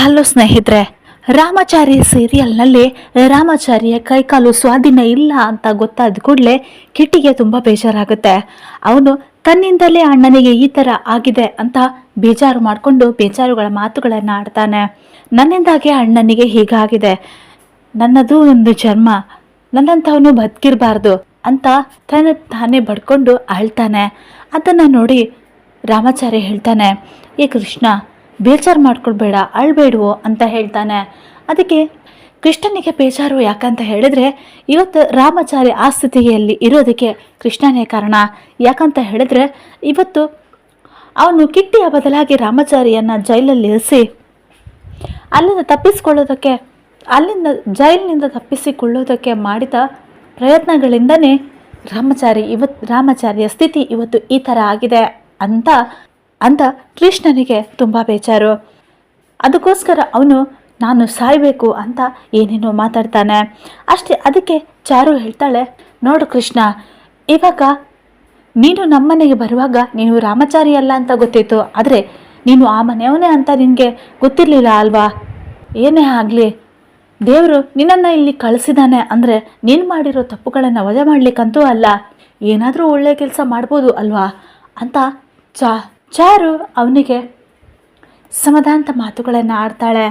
Hello ಸ್ನೇಹಿತರೆ, ರಾಮಾಚಾರಿ ಸೀರಿಯಲ್ನಲ್ಲಿ ರಾಮಾಚಾರಿಯ ಕೈಕಾಲು ಸ್ವಾಧೀನ ಇಲ್ಲ ಅಂತ ಗೊತ್ತಾದ ಕೂಡಲೇ ಕಿಟ್ಟಿಗೆ ತುಂಬ ಬೇಜಾರಾಗುತ್ತೆ. ಅವನು ತನ್ನಿಂದಲೇ ಅಣ್ಣನಿಗೆ ಈ ಥರ ಆಗಿದೆ ಅಂತ ಬೇಜಾರು ಮಾಡಿಕೊಂಡು ಬೇಜಾರುಗಳ ಮಾತುಗಳನ್ನು ಆಡ್ತಾನೆ. ನನ್ನಿಂದಾಗೆ ಅಣ್ಣನಿಗೆ ಹೀಗಾಗಿದೆ. ನನ್ನದು ಒಂದು ಜನ್ಮ, ನನ್ನಂಥವನು ಬದುಕಿರಬಾರ್ದು ಅಂತ ತನ್ನ ತಾನೇ ಬಡ್ಕೊಂಡು ಅಳ್ತಾನೆ. ಅದನ್ನು ನೋಡಿ ರಾಮಾಚಾರಿ ಹೇಳ್ತಾನೆ, ಏ ಕೃಷ್ಣ ಬೇಜಾರು ಮಾಡ್ಕೊಳ್ಬೇಡ, ಅಳ್ಬೇಡುವು ಅಂತ ಹೇಳ್ತಾನೆ. ಅದಕ್ಕೆ ಕೃಷ್ಣನಿಗೆ ಬೇಜಾರು ಯಾಕಂತ ಹೇಳಿದ್ರೆ, ಇವತ್ತು ರಾಮಾಚಾರಿ ಆ ಸ್ಥಿತಿಯಲ್ಲಿ ಇರೋದಕ್ಕೆ ಕೃಷ್ಣನೇ ಕಾರಣ. ಯಾಕಂತ ಹೇಳಿದ್ರೆ, ಇವತ್ತು ಅವನು ಕಿಟ್ಟಿಯ ಬದಲಾಗಿ ರಾಮಾಚಾರಿಯನ್ನು ಜೈಲಲ್ಲಿ ಇರಿಸಿ, ಅಲ್ಲಿಂದ ತಪ್ಪಿಸಿಕೊಳ್ಳೋದಕ್ಕೆ, ಅಲ್ಲಿಂದ ಜೈಲಿನಿಂದ ತಪ್ಪಿಸಿಕೊಳ್ಳೋದಕ್ಕೆ ಮಾಡಿದ ಪ್ರಯತ್ನಗಳಿಂದನೇ ರಾಮಚಾರಿ ಇವತ್ತು ರಾಮಚಾರಿಯ ಸ್ಥಿತಿ ಇವತ್ತು ಈ ಥರ ಆಗಿದೆ ಅಂತ ಅಂತ ಕೃಷ್ಣನಿಗೆ ತುಂಬ ಬೇಜಾರು. ಅದಕ್ಕೋಸ್ಕರ ಅವನು, ನಾನು ಸಾಯಬೇಕು ಅಂತ ಏನೇನೋ ಮಾತಾಡ್ತಾನೆ. ಅಷ್ಟೇ, ಅದಕ್ಕೆ ಚಾರು ಹೇಳ್ತಾಳೆ, ನೋಡು ಕೃಷ್ಣ, ಇವಾಗ ನೀನು ನಮ್ಮನೆಗೆ ಬರುವಾಗ ನೀನು ರಾಮಚಾರಿ ಅಲ್ಲ ಅಂತ ಗೊತ್ತಿತ್ತು. ಆದರೆ ನೀನು ಆ ಮನೆಯವನೇ ಅಂತ ನಿನಗೆ ಗೊತ್ತಿರಲಿಲ್ಲ ಅಲ್ವಾ? ಏನೇ ಆಗಲಿ, ದೇವರು ನಿನ್ನನ್ನು ಇಲ್ಲಿ ಕಳಿಸಿದಾನೆ ಅಂದರೆ ನೀನು ಮಾಡಿರೋ ತಪ್ಪುಗಳನ್ನು ವಜಾ ಮಾಡಲಿಕ್ಕಂತೂ ಅಲ್ಲ. ಏನಾದರೂ ಒಳ್ಳೆಯ ಕೆಲಸ ಮಾಡ್ಬೋದು ಅಲ್ವಾ? ಅಂತ ಚಾ ಚಾರು ಅವನಿಗೆ ಸಮಾಧಾನದ ಮಾತುಗಳನ್ನು ಆಡ್ತಾಳೆ.